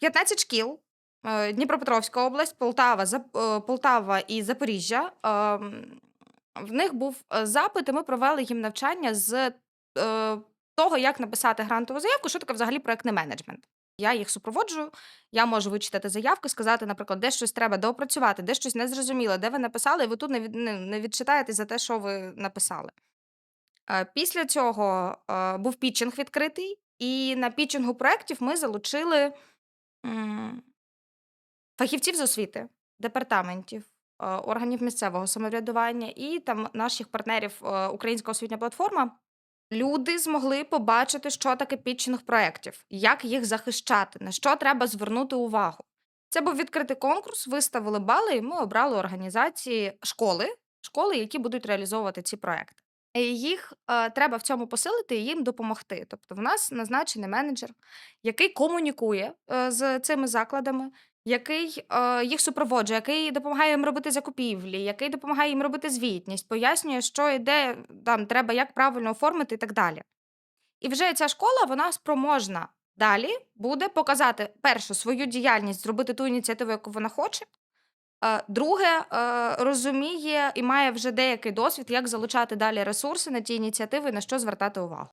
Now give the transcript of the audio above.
15 шкіл, е, Дніпропетровська область, Полтава, е, Полтава і Запоріжжя. ем, В них був е, запит, і ми провели їм навчання з того, як написати грантову заявку, що таке взагалі проектний менеджмент. Я їх супроводжую, я можу вичитати заявки, сказати, наприклад, де щось треба доопрацювати, де щось незрозуміло, де ви написали, і ви тут не, від, не, не відчитаєте за те, що ви написали. Після цього був пітчинг відкритий, і на пітчингу проєктів ми залучили фахівців з освіти, департаментів, е, органів місцевого самоврядування і там наших партнерів е, Українська освітня платформа. Люди змогли побачити, що таке пітчинг проєктів, як їх захищати, на що треба звернути увагу. Це був відкритий конкурс, виставили бали, і ми обрали організації школи, школи, які будуть реалізовувати ці проекти. Їх е, треба в цьому посилити і їм допомогти. Тобто, в нас назначений менеджер, який комунікує е, з цими закладами, який е, їх супроводжує, який допомагає їм робити закупівлі, який допомагає їм робити звітність, пояснює, що і де там треба, як правильно оформити і так далі. І вже ця школа вона спроможна далі буде показати перше свою діяльність, зробити ту ініціативу, яку вона хоче. Е, Друге, е, розуміє і має вже деякий досвід, як залучати далі ресурси на ті ініціативи, на що звертати увагу.